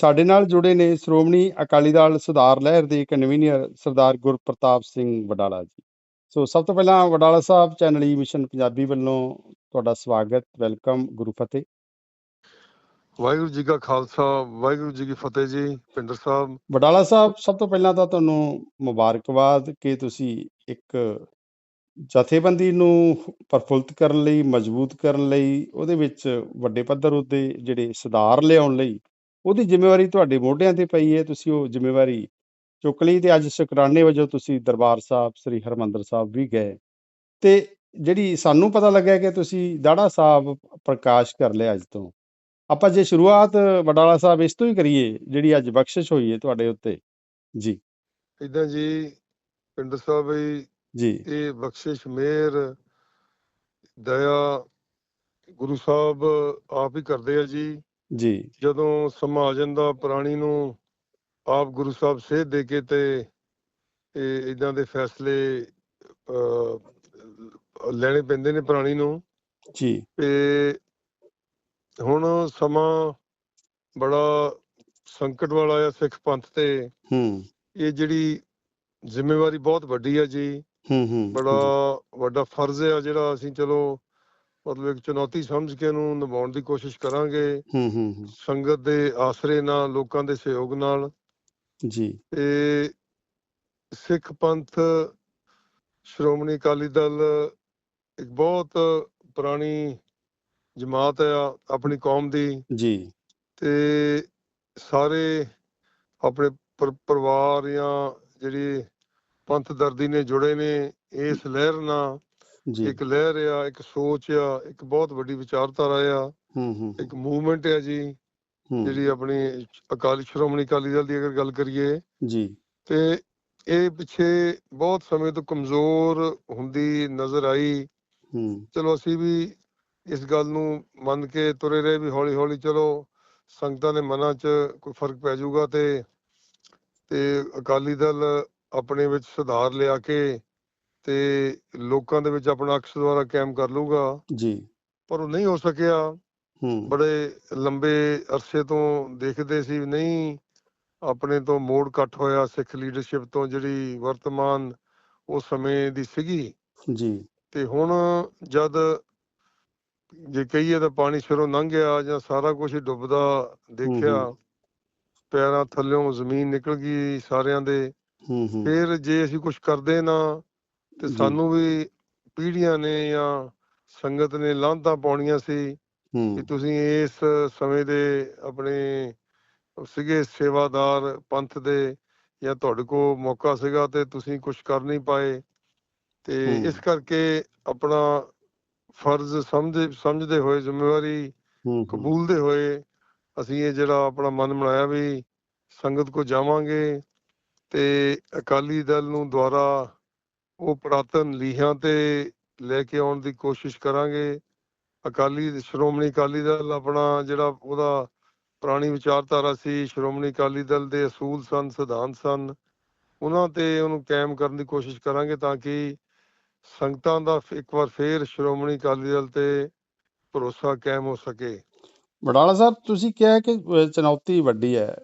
ਸਾਡੇ ਨਾਲ ਜੁੜੇ ਨੇ ਸ਼੍ਰੋਮਣੀ ਅਕਾਲੀ ਦਲ ਸੁਧਾਰ ਲਹਿਰ ਦੇ ਕਨਵੀਨਰ ਸਰਦਾਰ ਗੁਰਪ੍ਰਤਾਪ ਸਿੰਘ ਵਡਾਲਾ ਜੀ। ਸੋ ਸਭ ਤੋਂ ਪਹਿਲਾਂ Wadala Sahib channel E Mission Punjabi ਵੱਲੋਂ ਤੁਹਾਡਾ ਸਵਾਗਤ ਵੈਲਕਮ ਗੁਰੂ ਫਤਿਹ। ਵਾਹਿਗੁਰੂ ਜੀ ਕਾ ਖਾਲਸਾ ਵਾਹਿਗੁਰੂ ਜੀ ਕੀ ਫਤਿਹ ਜੀ ਪਿੰਡਰ ਸਾਹਿਬ। ਵਡਾਲਾ ਸਾਹਿਬ ਸਭ ਤੋਂ ਪਹਿਲਾਂ ਤਾਂ ਤੁਹਾਨੂੰ ਮੁਬਾਰਕਬਾਦ ਕਿ ਤੁਸੀਂ ਇੱਕ ਜਥੇਬੰਦੀ ਨੂੰ ਪ੍ਰਫੁੱਲਤ ਕਰਨ ਲਈ ਮਜ਼ਬੂਤ ਕਰਨ ਲਈ ਉਹਦੇ ਵਿੱਚ ਵੱਡੇ ਪੱਧਰ ਉੱਤੇ ਜਿਹੜੇ ਸੁਧਾਰ ਲਿਆਉਣ ਲਈ ਉਹਦੀ ਜ਼ਿੰਮੇਵਾਰੀ ਤੁਹਾਡੇ ਮੋਢਿਆਂ ਤੇ ਪਈ ਹੈ ਤੁਸੀਂ ਉਹ ਜ਼ਿੰਮੇਵਾਰੀ ਚੁੱਕ ਲਈ ਤੇ ਅੱਜ ਸ਼ੁਕਰਾਨੇ ਵਜੋਂ ਤੁਸੀਂ ਦਰਬਾਰ ਸਾਹਿਬ ਸ੍ਰੀ ਹਰਮੰਦਰ ਸਾਹਿਬ ਵੀ ਗਏ। ਤੇ ਜਿਹੜੀ ਸਾਨੂੰ ਪਤਾ ਲੱਗਿਆ ਕਿ ਤੁਸੀਂ ਦਾੜਾ ਸਾਹਿਬ ਪ੍ਰਕਾਸ਼ ਕਰ ਲਿਆ ਅੱਜ ਤੋਂ। ਆਪਾਂ ਜੇ ਸ਼ੁਰੂਆਤ ਵਡਾਲਾ ਸਾਹਿਬ ਇਸ ਤੋਂ ਹੀ ਕਰੀਏ ਜਿਹੜੀ ਅੱਜ ਬਖਸ਼ਿਸ਼ ਹੋਈ ਹੈ ਤੁਹਾਡੇ ਉੱਤੇ। ਜੀ। ਇਦਾਂ ਜੀ ਪਿੰਡਰ ਸਾਹਿਬ ਜੀ। ਇਹ ਬਖਸ਼ਿਸ਼ ਮਿਹਰ ਦਇਆ ਗੁਰੂ ਸਾਹਿਬ ਆਪ ਹੀ ਕਰਦੇ ਆ ਜੀ। ਜੀ। ਜਦੋਂ ਸਮਾਂ ਆ ਜਾਂਦਾ ਪ੍ਰਾਣੀ ਨੂੰ ਆਪ ਗੁਰੂ ਸਾਹਿਬ ਸੇਧ ਦੇ ਕੇ ਤੇ ਇਹ ਇਦਾਂ ਦੇ ਫੈਸਲੇ ਲੈਣੇ ਪੈਂਦੇ ਨੇ ਪ੍ਰਾਣੀ ਨੂੰ। ਜੀ। ਤੇ ਹੁਣ ਸਮਾਂ ਬੜਾ ਸੰਕਟ ਵਾਲਾ ਆ ਸਿੱਖ ਪੰਥ ਤੇ। ਹੂੰ। ਇਹ ਜਿਹੜੀ ਜ਼ਿੰਮੇਵਾਰੀ ਬਹੁਤ ਵੱਡੀ ਆ ਜੀ। ਹੂੰ ਹੂੰ ਬੜਾ ਵੱਡਾ ਫਰਜ਼ ਆ ਜਿਹੜਾ ਅਸੀਂ ਚਲੋ ਮਤਲਬ ਇੱਕ ਚੁਣੌਤੀ ਸਮਝ ਕੇ ਇਹਨੂੰ ਨਿਭਾਉਣ ਦੀ ਕੋਸ਼ਿਸ਼ ਕਰਾਂਗੇ। ਹੂੰ ਹੂੰ ਹੂੰ, ਸੰਗਤ ਦੇ ਆਸਰੇ ਨਾਲ ਲੋਕਾਂ ਦੇ ਸਹਿਯੋਗ ਨਾਲ। ਜੀ। ਤੇ ਸਿੱਖ ਪੰਥ ਸ਼੍ਰੋਮਣੀ ਅਕਾਲੀ ਦਲ ਇੱਕ ਬਹੁਤ ਪੁਰਾਣੀ ਜਮਾਤ ਆ ਆਪਣੀ ਕੌਮ ਦੀ। ਜੀ। ਤੇ ਸਾਰੇ ਆਪਣੇ ਪਰ- ਪਰਿਵਾਰ ਜਾਂ ਜਿਹੜੀ ਪੰਥ ਦਰਦੀ ਨੇ ਜੁੜੇ ਨੇ ਇਸ ਲਹਿਰ ਨਾਲ। ਇੱਕ ਲਹਿਰ ਆ ਇੱਕ ਸੋਚ ਆ ਇੱਕ ਬਹੁਤ ਵੱਡੀ ਵਿਚਾਰਧਾਰਾ ਆ। ਹੂੰ ਹੂੰ। ਇੱਕ ਮੂਵਮੈਂਟ ਆ ਜੀ ਜਿਹੜੀ ਆਪਣੀ ਅਕਾਲੀ ਸ਼੍ਰੋਮਣੀ ਅਕਾਲੀ ਦਲ ਦੀ ਅਗਰ ਗੱਲ ਕਰੀਏ ਜੀ। ਤੇ ਇਹ ਪਿੱਛੇ ਬਹੁਤ ਸਮੇਂ ਤੋਂ ਕਮਜ਼ੋਰ ਹੁੰਦੀ ਨਜ਼ਰ ਆਈ। ਹੂੰ। ਚਲੋ ਅਸੀਂ ਵੀ ਇਸ ਗੱਲ ਨੂੰ ਮੰਨ ਕੇ ਤੁਰੇ ਰਹੇ ਵੀ ਹੌਲੀ ਹੌਲੀ ਚਲੋ ਸੰਗਤਾਂ ਦੇ ਮਨਾਂ 'ਚ ਕੋਈ ਫ਼ਰਕ ਪੈ ਜਾਊਗਾ ਤੇ ਤੇ ਅਕਾਲੀ ਦਲ ਆਪਣੇ ਵਿੱਚ ਸੁਧਾਰ ਲਿਆ ਕੇ ਤੇ ਲੋਕਾਂ ਦੇ ਵਿੱਚ ਆਪਣਾ ਅਕਸ ਦੁਆਰਾ ਕਾਇਮ ਕਰ ਲੂਗਾ ਜੀ। ਪਰ ਉਹ ਨਹੀਂ ਹੋ ਸਕਿਆ। ਹੂੰ। ਬੜੇ ਲੰਬੇ ਅਰਸੇ ਤੋਂ ਦੇਖਦੇ ਸੀ ਨਹੀਂ ਆਪਣੇ ਤੋਂ ਮੋੜ ਕੱਟ ਹੋਇਆ ਸਿੱਖ ਲੀਡਰਸ਼ਿਪ ਤੋਂ ਜਿਹੜੀ ਵਰਤਮਾਨ ਉਸ ਸਮੇਂ ਦੀ ਸੀਗੀ। ਜੀ। ਤੇ ਹੁਣ ਜਦ ਜੇ ਕਹੀਏ ਤਾਂ ਪਾਣੀ ਸਿਰੋਂ ਲੰਘ ਗਿਆ ਜਾਂ ਸਾਰਾ ਕੁਝ ਡੁੱਬਦਾ ਦੇਖਿਆ। ਪੈਰਾਂ ਥੱਲਿਓਂ ਜ਼ਮੀਨ ਨਿਕਲ ਗਈ ਸਾਰਿਆਂ ਦੇ। ਹੂੰ ਹੂੰ। ਫਿਰ ਜੇ ਅਸੀਂ ਕੁਝ ਕਰਦੇ ਨਾ ਤੇ। ਸਾਨੂੰ ਵੀ ਪੀੜ੍ਹੀਆਂ ਨੇ ਜਾਂ ਸੰਗਤ ਨੇ ਲਾਂਤਾਂ ਪਾਉਣੀਆਂ ਸੀ ਕਿ ਤੁਸੀਂ ਇਸ ਸਮੇਂ ਦੇ ਆਪਣੇ ਸੀਗੇ ਸੇਵਾਦਾਰ ਪੰਥ ਦੇ ਜਾਂ ਤੁਹਾਡੇ ਕੋਲ ਮੌਕਾ ਸੀਗਾ ਤੇ ਤੁਸੀਂ ਕੁਝ ਕਰ ਨਹੀਂ ਪਾਏ ਤੇ। ਇਸ ਕਰਕੇ ਆਪਣਾ ਫਰਜ਼ ਸਮਝ ਸਮਝਦੇ ਹੋਏ ਜ਼ਿੰਮੇਵਾਰੀ ਕਬੂਲਦੇ ਹੋਏ ਅਸੀਂ ਇਹ ਜਿਹੜਾ ਆਪਣਾ ਮਨ ਬਣਾਇਆ ਵੀ ਸੰਗਤ ਕੋ ਜਾਵਾਂਗੇ ਤੇ ਅਕਾਲੀ ਦਲ ਨੂੰ ਦੁਆਰਾ ਉਹ ਪੁਰਾਤਨ ਲੀਹਾਂ ਤੇ ਲੈ ਕੇ ਆਉਣ ਦੀ ਕੋਸ਼ਿਸ਼ ਕਰਾਂਗੇ। ਅਕਾਲੀ ਸ਼੍ਰੋਮਣੀ ਅਕਾਲੀ ਦਲ ਆਪਣਾ ਜਿਹੜਾ ਉਹਦਾ ਪੁਰਾਣੀ ਵਿਚਾਰਧਾਰਾ ਸੀ, ਸ਼੍ਰੋਮਣੀ ਅਕਾਲੀ ਦਲ ਦੇ ਅਸੂਲ ਸਨ, ਸਿਧਾਂਤ ਸਨ, ਉਹਨਾਂ ਤੇ ਉਹਨੂੰ ਕਾਇਮ ਕਰਨ ਦੀ ਕੋਸ਼ਿਸ਼ ਕਰਾਂਗੇ ਤਾਂ ਕਿ ਸੰਗਤਾਂ ਦਾ ਇੱਕ ਵਾਰ ਫੇਰ ਸ਼੍ਰੋਮਣੀ ਅਕਾਲੀ ਦਲ ਤੇ ਭਰੋਸਾ ਕਾਇਮ ਹੋ ਸਕੇ। ਬਡਾਲਾ ਸਾਹਿਬ, ਤੁਸੀਂ ਕਿਹਾ ਕਿ ਚੁਣੌਤੀ ਵੱਡੀ ਹੈ।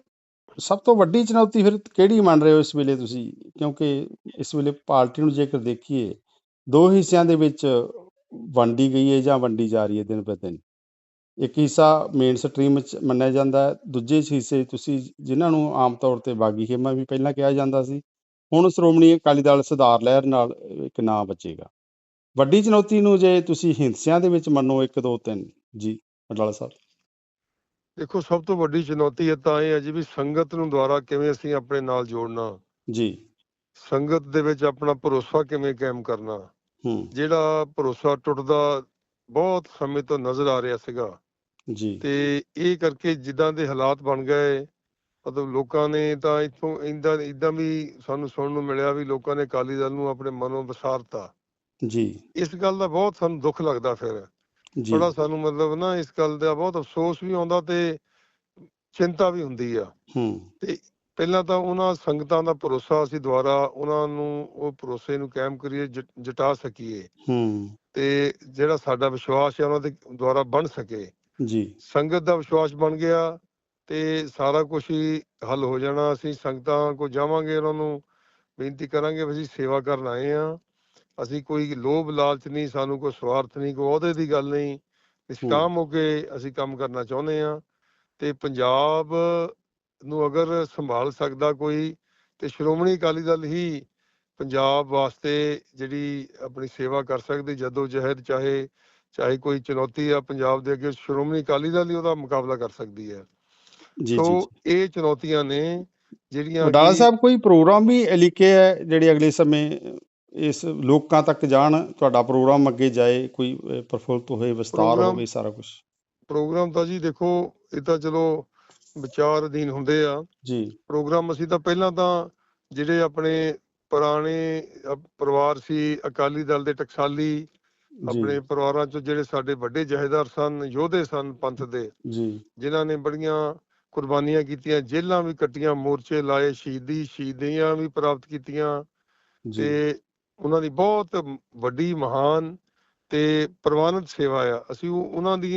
ਸਭ ਤੋਂ ਵੱਡੀ ਚੁਣੌਤੀ ਫਿਰ ਕਿਹੜੀ ਮੰਨ ਰਹੇ ਹੋ ਇਸ ਵੇਲੇ ਤੁਸੀਂ? ਕਿਉਂਕਿ ਇਸ ਵੇਲੇ ਪਾਰਟੀ ਨੂੰ ਜੇਕਰ ਦੇਖੀਏ, ਦੋ ਹਿੱਸਿਆਂ ਦੇ ਵਿੱਚ ਵੰਡੀ ਗਈ ਹੈ ਜਾਂ ਵੰਡੀ ਜਾ ਰਹੀ ਹੈ ਦਿਨ ਬ ਦਿਨ ਇੱਕ ਹਿੱਸਾ ਮੇਨ ਸਟਰੀਮ ਵਿੱਚ ਮੰਨਿਆ ਜਾਂਦਾ ਹੈ, ਦੂਜੇ ਹਿੱਸੇ ਤੁਸੀਂ ਜਿਨ੍ਹਾਂ ਨੂੰ ਆਮ ਤੌਰ ਤੇ ਬਾਗੀ ਖੇਮਾ ਵੀ ਪਹਿਲਾਂ ਕਿਹਾ ਜਾਂਦਾ ਸੀ, ਹੁਣ ਸ਼੍ਰੋਮਣੀ ਅਕਾਲੀ ਦਲ ਸੁਧਾਰ ਲਹਿਰ ਨਾਲ ਇੱਕ ਨਾਂ ਬਚੇਗਾ। ਵੱਡੀ ਚੁਣੌਤੀ ਨੂੰ ਜੇ ਤੁਸੀਂ ਹਿੰਸਿਆਂ ਦੇ ਵਿੱਚ ਮੰਨੋ 1 2 3 ਜੀ ਵਡਾਲਾ ਸਾਹਿਬ। ਦੇਖੋ ਸਭ ਤੋਂ ਵੱਡੀ ਚੁਣੌਤੀ ਇਹ ਤਾਂ ਇਹ ਹੈ ਜੀ ਵੀ ਸੰਗਤ ਨੂੰ ਦੁਆਰਾ ਕਿਵੇਂ ਅਸੀਂ ਆਪਣੇ ਨਾਲ ਜੋੜਨਾ। ਜੀ। ਸੰਗਤ ਦੇ ਵਿੱਚ ਆਪਣਾ ਭਰੋਸਾ ਕਿਵੇਂ ਕਾਇਮ ਕਰਨਾ। ਹੂੰ। ਜਿਹੜਾ ਭਰੋਸਾ ਟੁੱਟਦਾ ਬਹੁਤ ਸਮੇਂ ਤੋਂ ਨਜ਼ਰ ਆ ਰਿਹਾ ਸੀਗਾ। ਜੀ। ਤੇ ਇਹ ਕਰਕੇ ਜਿੱਦਾਂ ਦੇ ਹਾਲਾਤ ਬਣ ਗਏ ਮਤਲਬ ਲੋਕਾਂ ਨੇ ਤਾਂ ਇੱਥੋਂ ਇੰਦਾ ਇਦਾਂ ਵੀ ਸਾਨੂੰ ਸੁਣਨ ਨੂੰ ਮਿਲਿਆ ਵੀ ਲੋਕਾਂ ਨੇ ਅਕਾਲੀ ਦਲ ਨੂੰ ਆਪਣੇ ਮਨੋਂ ਵਿਸਾਰਤਾ। ਜੀ। ਇਸ ਗੱਲ ਦਾ ਬਹੁਤ ਸਾਨੂੰ ਦੁੱਖ ਲੱਗਦਾ ਫਿਰ। ਜੀ। ਥੋੜਾ ਸਾਨੂੰ ਮਤਲਬ ਨਾ ਇਸ ਗੱਲ ਦਾ ਬਹੁਤ ਅਫਸੋਸ ਵੀ ਆਉਂਦਾ ਤੇ ਚਿੰਤਾ ਵੀ ਹੁੰਦੀ ਆ। ਹੂੰ। ਪਹਿਲਾਂ ਤਾਂ ਉਹਨਾਂ ਸੰਗਤਾਂ ਦਾ ਭਰੋਸਾ ਅਸੀਂ ਦੁਆਰਾ ਉਹਨਾਂ ਨੂੰ ਉਹ ਭਰੋਸੇ ਨੂੰ ਕਾਇਮ ਕਰੀਏ ਜ- ਜਟਾ ਸਕੀਏ। ਹੂੰ। ਤੇ ਜਿਹੜਾ ਸਾਡਾ ਵਿਸ਼ਵਾਸ ਹੈ ਉਹਨਾਂ ਦੇ ਦੁਆਰਾ ਬਣ ਸਕੇ। ਜੀ। ਸੰਗਤ ਦਾ ਵਿਸ਼ਵਾਸ ਬਣ ਗਿਆ ਤੇ ਸਾਰਾ ਕੁਝ ਹੀ ਹੱਲ ਹੋ ਜਾਣਾ। ਅਸੀਂ ਸੰਗਤਾਂ ਕੋ ਜਾਵਾਂਗੇ ਉਹਨਾਂ ਨੂੰ ਬੇਨਤੀ ਕਰਾਂਗੇ ਵੀ ਅਸੀਂ ਸੇਵਾ ਕਰਨ ਆਏ ਆ ਅਸੀਂ ਕੋਈ ਲੋਭ ਲਾਲਚ ਨਹੀਂ ਸਾਨੂੰ ਕੋਈ ਸਵਾਰਥ ਨਹੀਂ ਕੋਈ ਅਹੁਦੇ ਦੀ ਗੱਲ ਨਹੀਂ। ਨਿਸ਼ਕਾਮ ਹੋ। ਕੇ ਅਸੀਂ ਕੰਮ ਕਰਨਾ ਚਾਹੁੰਦੇ ਆ ਤੇ ਪੰਜਾਬ ਨੂੰ ਅਗਰ ਸੰਭਾਲ ਸਕਦਾ ਕੋਈ ਤੇ ਸ਼੍ਰੋਮਣੀ ਅਕਾਲੀ ਦਲ ਹੀ ਪੰਜਾਬ ਵਾਸਤੇ ਜਿਹੜੀ ਆਪਣੀ ਸੇਵਾ ਕਰ ਸਕਦੀ ਜਦੋਂ ਜਹਿਦ ਚਾਹੇ ਚਾਹੇ ਕੋਈ ਚੁਣੌਤੀ ਆ ਪੰਜਾਬ ਦੇ ਅੱਗੇ ਸ਼੍ਰੋਮਣੀ ਅਕਾਲੀ ਦਲ ਹੀ ਉਹਦਾ ਮੁਕਾਬਲਾ ਕਰ ਸਕਦੀ ਹੈ। ਜੀ ਸੋ ਜੀ ਇਹ ਚੁਣੌਤੀਆਂ ਨੇ ਜਿਹੜੀਆਂ ਵਡਾਲਾ ਸਾਹਿਬ ਕੋਈ ਪ੍ਰੋਗਰਾਮ ਵੀ ਲਿਖੇ ਹੈ ਜਿਹੜੇ ਅਗਲੇ ਸਮੇਂ ਇਸ ਲੋਕਾਂ ਤੱਕ ਜਾਣ ਤੁਹਾਡਾ ਪ੍ਰੋਗਰਾਮ ਅੱਗੇ ਜਾਏ ਕੋਈ ਪ੍ਰਫੁੱਲਤ ਹੋਏ ਵਿਸਤਾਰ ਹੋਵੇ ਸਾਰਾ ਕੁਝ ਪ੍ਰੋਗਰਾਮ ਤਾਂ ਜੀ ਦੇਖੋ ਇਹ ਤਾਂ ਚਲੋ ਵਿਚਾਰ ਅਧੀਨ ਹੁੰਦੇ ਆ। ਜੀ। ਪ੍ਰੋਗਰਾਮ ਅਸੀਂ ਤਾਂ ਪਹਿਲਾਂ ਤਾਂ ਜਿਹੜੇ ਆਪਣੇ ਪੁਰਾਣੇ ਪਰਿਵਾਰ ਸੀ ਅਕਾਲੀ ਦਲ ਦੇ ਟਕਸਾਲੀ ਆਪਣੇ ਪਰਿਵਾਰਾਂ ਚੋਂ ਜਿਹੜੇ ਸਾਡੇ ਵੱਡੇ ਜਹੇਦਾਰ ਸਨ ਯੋਧੇ ਸਨ ਪੰਥ ਦੇ ਜੀ। ਜਿਨ੍ਹਾਂ ਨੇ ਬੜੀਆਂ ਕੁਰਬਾਨੀਆਂ ਕੀਤੀਆਂ ਜੇਲ੍ਹਾਂ ਵੀ ਕੱਟੀਆਂ ਮੋਰਚੇ ਲਾਏ ਸ਼ਹੀਦੀ ਸ਼ਹੀਦੀਆਂ ਵੀ ਪ੍ਰਾਪਤ ਕੀਤੀਆਂ ਜੀ। ਤੇ ਉਹਨਾਂ ਦੀ ਬਹੁਤ ਵੱਡੀ ਮਹਾਨ ਤੇ ਪ੍ਰਵਾਨਿਤ ਸੇਵਾ ਆ। ਅਸੀਂ ਉਹ- ਉਹਨਾਂ ਦੀ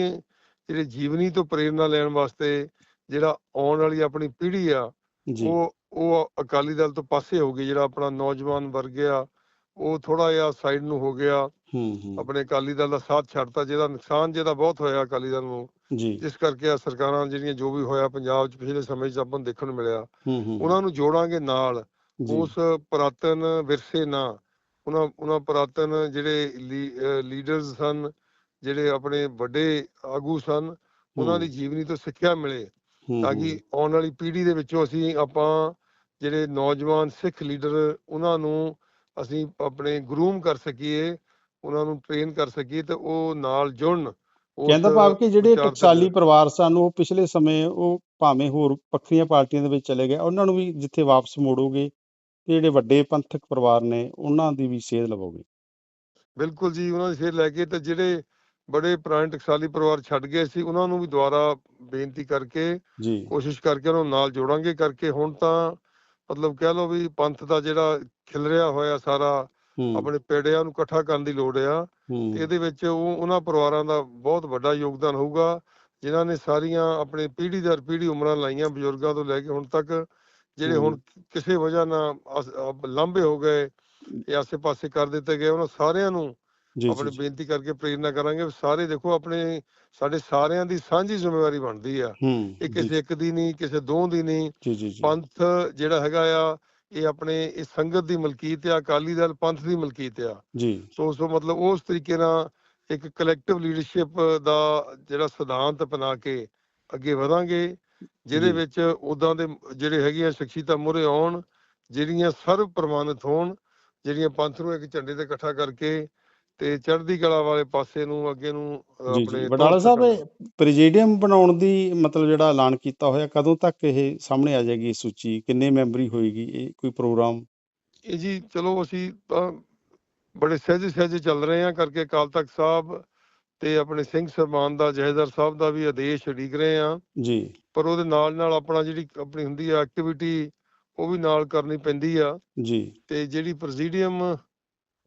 ਜਿਹੜੇ ਜੀਵਨੀ ਤੋਂ ਪ੍ਰੇਰਨਾ ਲੈਣ ਵਾਸਤੇ ਜਿਹੜਾ ਆਉਣ ਵਾਲੀ ਆਪਣੀ ਪੀੜ੍ਹੀ ਆ ਉਹ ਉਹ ਅਕਾਲੀ ਦਲ ਤੋਂ ਪਾਸੇ ਹੋ ਗਈ ਜਿਹੜਾ ਆਪਣਾ ਨੌਜਵਾਨ ਵਰਗ ਆ ਉਹ ਥੋੜਾ ਜਿਹਾ ਸਾਈਡ ਨੂੰ ਹੋ ਗਿਆ। ਆਪਣੇ ਅਕਾਲੀ ਦਲ ਦਾ ਸਾਥ ਛੱਡਤਾ ਜਿਹਦਾ ਨੁਕਸਾਨ ਜਿਹਦਾ ਬਹੁਤ ਹੋਇਆ ਅਕਾਲੀ ਦਲ ਨੂੰ। ਜੀ। ਜਿਸ ਕਰਕੇ ਆ ਸਰਕਾਰਾਂ ਜਿਹੜੀਆਂ ਜੋ ਵੀ ਹੋਇਆ ਪੰਜਾਬ 'ਚ ਪਿਛਲੇ ਸਮੇਂ 'ਚ ਆਪਾਂ ਨੂੰ ਦੇਖਣ ਨੂੰ ਮਿਲਿਆ। ਉਹਨਾਂ ਨੂੰ ਜੋੜਾਂਗੇ ਨਾਲ। ਉਸ ਪੁਰਾਤਨ ਵਿਰਸੇ ਨਾਲ ਉਹਨਾਂ ਉਹਨਾਂ ਪੁਰਾਤਨ ਜਿਹੜੇ ਲੀਡਰਸ ਸਨ ਜਿਹੜੇ ਆਪਣੇ ਵੱਡੇ ਆਗੂ ਸਨ ਉਹਨਾਂ ਦੀ ਜੀਵਨੀ ਤੋਂ ਸਿੱਖਿਆ ਮਿਲੇ ਤਾਂ ਕਿ ਆਉਣ ਵਾਲੀ ਪੀੜ੍ਹੀ ਦੇ ਵਿੱਚੋਂ ਅਸੀਂ ਆਪਾਂ ਜਿਹੜੇ ਨੌਜਵਾਨ ਸਿੱਖ ਲੀਡਰ ਉਹਨਾਂ ਨੂੰ ਅਸੀਂ ਆਪਣੇ ਗਰੂਮ ਕਰ ਸਕੀਏ ਉਹਨਾਂ ਨੂੰ ਟ੍ਰੇਨ ਕਰ ਸਕੀਏ ਤੇ ਉਹ ਨਾਲ ਜੁੜਨ ਕਹਿੰਦਾ ਭਾਵ ਕਿ ਜਿਹੜੇ ਟਕਸਾਲੀ। ਪਰਿਵਾਰ ਸਨ ਉਹ ਪਿਛਲੇ ਸਮੇਂ ਉਹ ਭਾਵੇਂ ਹੋਰ ਵੱਖਰੀਆਂ ਪਾਰਟੀਆਂ ਦੇ ਵਿੱਚ ਚਲੇ ਗਏ ਉਹਨਾਂ ਨੂੰ ਵੀ ਜਿੱਥੇ ਵਾਪਸ ਮੋੜੋਗੇ ਤੇ ਜਿਹੜੇ ਵੱਡੇ ਪੰਥਕ ਪਰਿਵਾਰ ਨੇ ਉਹਨਾਂ ਦੀ ਵੀ ਸੇਧ ਲਵੋਗੇ? ਬਿਲਕੁਲ ਜੀ ਉਹਨਾਂ ਦੀ ਸਿਰ ਲੈ ਕੇ ਤੇ ਜਿਹੜੇ ਬੜੇ ਪੁਰਾਣੇ ਟਕਸਾਲੀ ਪਰਿਵਾਰ ਛੱਡ ਗਏ ਸੀ ਉਹਨਾਂ ਨੂੰ ਵੀ ਦੁਬਾਰਾ ਬੇਨਤੀ ਕਰਕੇ ਜੀ। ਕੋਸ਼ਿਸ਼ ਕਰਕੇ ਉਹਨਾਂ ਨੂੰ ਨਾਲ ਜੋੜਾਂਗੇ ਕਰਕੇ ਹੁਣ ਤਾਂ ਮਤਲਬ ਕਹਿ ਲਓ ਵੀ ਪੰਥ ਦਾ ਜਿਹੜਾ ਖਿਲਰਿਆ ਹੋਇਆ ਸਾਰਾ ਆਪਣੇ ਪੇੜਿਆਂ ਨੂੰ ਇਕੱਠਾ ਕਰਨ ਦੀ ਲੋੜ ਆ। ਇਹਦੇ ਵਿੱਚ ਉਹ ਉਹਨਾਂ ਪਰਿਵਾਰਾਂ ਦਾ ਬਹੁਤ ਵੱਡਾ ਯੋਗਦਾਨ ਹੋਊਗਾ ਜਿਨ੍ਹਾਂ ਨੇ ਸਾਰੀਆਂ ਆਪਣੇ ਪੀੜ੍ਹੀ ਦਰ ਪੀੜ੍ਹੀ ਉਮਰਾਂ ਲਾਈਆਂ ਬਜ਼ੁਰਗਾਂ ਤੋਂ ਲੈ ਕੇ ਹੁਣ ਤੱਕ ਜਿਹੜੇ ਹੁਣ ਕਿਸੇ ਵਜ੍ਹਾ ਨਾਲ ਲਾਂਭੇ ਹੋ ਗਏ ਇਹ ਆਸੇ-ਪਾਸੇ ਕਰ ਦਿੱਤੇ ਗਏ ਉਹਨਾਂ ਸਾਰਿਆਂ ਨੂੰ ਆਪਣੇ। ਬੇਨਤੀ ਕਰਕੇ ਪ੍ਰੇਰਨਾ ਕਰਾਂਗੇ ਸਾਰੇ ਦੇਖੋ ਆਪਣੇ ਸਾਡੇ ਸਾਰਿਆਂ ਦੀ ਸਾਂਝੀ ਜ਼ਿੰਮੇਵਾਰੀ ਬਣਦੀ ਆ। ਇਹ ਕਿਸੇ ਇੱਕ ਦੀ ਨਹੀਂ ਕਿਸੇ ਦੋ ਦੀ ਨਹੀਂ। ਪੰਥ ਜਿਹੜਾ ਹੈਗਾ ਆ ਇਹ ਆਪਣੇ ਇਹ ਸੰਗਤ ਦੀ ਮਲਕੀਤ ਆ ਅਕਾਲੀ ਦਲ ਪੰਥ ਦੀ ਮਲਕੀਤ ਆ। ਜੀ। ਸੋ ਸੋ ਮਤਲਬ ਉਸ ਤਰੀਕੇ ਨਾਲ ਇੱਕ ਕਲੈਕਟਿਵ ਲੀਡਰਸ਼ਿਪ ਦਾ ਜਿਹੜਾ ਸਿਧਾਂਤ ਅਪਣਾ ਕੇ ਅੱਗੇ ਵਧਾਂਗੇ। ਜਿਹਦੇ। ਵਿੱਚ ਉਦਾਂ ਦੇ ਜਿਹੜੇ ਹੈਗੀਆਂ ਸ਼ਖਸੀਅਤਾਂ ਮੂਹਰੇ ਆਉਣ ਜਿਹੜੀਆਂ ਸਰਵ ਪ੍ਰਮਾਣਿਤ ਹੋਣ ਜਿਹੜੀਆਂ ਪੰਥ ਨੂੰ ਇੱਕ ਝੰਡੇ ਤੇ ਇਕੱਠਾ ਕਰਕੇ ਤੇ ਚੜ੍ਹਦੀ ਕਲਾ ਵਾਲੇ ਪਾਸੇ ਨੂੰ ਅੱਗੇ ਨੂੰ ਆਪਣੇ ਤੋਰ ਸਾਹਿਬ ਪ੍ਰੈਜ਼ੀਡੀਅਮ ਬਣਾਉਣ ਦੀ ਮਤਲਬ ਜਿਹੜਾ ਐਲਾਨ ਕੀਤਾ ਹੋਇਆ ਕਦੋਂ ਤੱਕ ਇਹ ਸਾਹਮਣੇ ਆ ਜਾਏਗੀ ਸੂਚੀ? ਕਿੰਨੇ ਮੈਂਬਰੀ ਹੋਏਗੀ? ਇਹ ਕੋਈ ਪ੍ਰੋਗਰਾਮ? ਇਹ ਜੀ ਚਲੋ ਅਸੀਂ ਤਾਂ ਬੜੇ ਸਹਿਜੇ ਸਹਿਜੇ ਚੱਲ ਰਹੇ ਹਾਂ ਕਰਕੇ ਅਕਾਲ ਤਖਤ ਸਾਹਿਬ ਤੇ ਆਪਣੇ ਸਿੰਘ ਸਰਮਾਨ ਦਾ ਜਹੇਦਾਰ ਸਾਹਿਬ ਦਾ ਵੀ ਆਦੇਸ਼ ਉਡੀਕ ਰਹੇ ਹਾਂ। ਜੀ। ਪਰ ਉਹਦੇ ਨਾਲ ਨਾਲ ਆਪਣਾ ਜਿਹੜੀ ਆਪਣੀ ਹੁੰਦੀ ਆ ਐਕਟੀਵਿਟੀ ਉਹ ਵੀ ਨਾਲ ਕਰਨੀ ਪੈਂਦੀ ਆ। ਜੀ। ਤੇ ਜਿਹੜੀ ਪ੍ਰੈਜ਼ੀਡੀਅਮ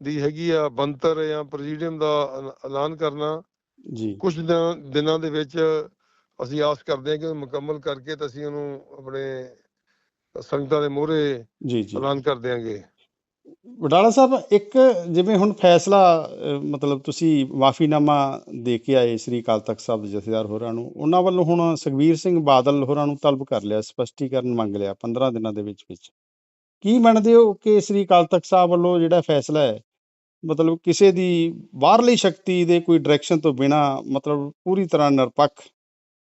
ਦੀ ਹੈਗੀ ਆ ਬੰਤਰ ਜਾਂ ਪ੍ਰੈਜ਼ੀਡੀਅਮ ਦਾ ਐਲਾ- ਐਲਾਨ ਕਰਨਾ ਜੀ। ਕੁਝ ਦਿਨਾਂ ਦੇ ਵਿੱਚ ਅਸੀਂ ਆਸ ਕਰਦੇ ਹਾਂ ਕਿ ਮੁਕੰਮਲ ਕਰਕੇ ਤਾਂ ਅਸੀਂ ਉਹਨੂੰ ਆਪਣੇ ਸੰਗਤਾਂ ਦੇ ਮੋਹਰੇ ਜੀ ਜੀ। ਐਲਾਨ ਕਰ ਦਿਆਂਗੇ। ਵਡਾਲਾ ਸਾਹਿਬ, ਇੱਕ ਜਿਵੇਂ ਹੁਣ ਫੈਸਲਾ ਮਤਲਬ ਤੁਸੀਂ ਮਾਫੀਨਾਮਾ ਦੇ ਕੇ ਆਏ ਸ੍ਰੀ ਅਕਾਲ ਤਖਤ ਸਾਹਿਬ ਦੇ ਜਥੇਦਾਰ ਹੋਰਾਂ ਨੂੰ, ਉਹਨਾਂ ਵੱਲੋਂ ਹੁਣ ਸੁਖਬੀਰ ਸਿੰਘ ਬਾਦਲ ਹੋਰਾਂ ਨੂੰ ਤਲਬ ਕਰ ਲਿਆ, ਸਪਸ਼ਟੀਕਰਨ ਮੰਗ ਲਿਆ 15 ਦਿਨਾਂ ਦੇ ਵਿੱਚ ਵਿੱਚ। ਕੀ ਮੰਨਦੇ ਹੋ ਕਿ ਸ੍ਰੀ ਅਕਾਲ ਤਖਤ ਸਾਹਿਬ ਵੱਲੋਂ ਜਿਹੜਾ ਫੈਸਲਾ ਹੈ, ਮਤਲਬ ਕਿਸੇ ਦੀ ਬਾਹਰਲੀ ਸ਼ਕਤੀ ਦੇ ਕੋਈ ਡਾਇਰੈਕਸ਼ਨ ਤੋਂ ਬਿਨਾ, ਮਤਲਬ ਪੂਰੀ ਤਰ੍ਹਾਂ ਨਿਰਪੱਖ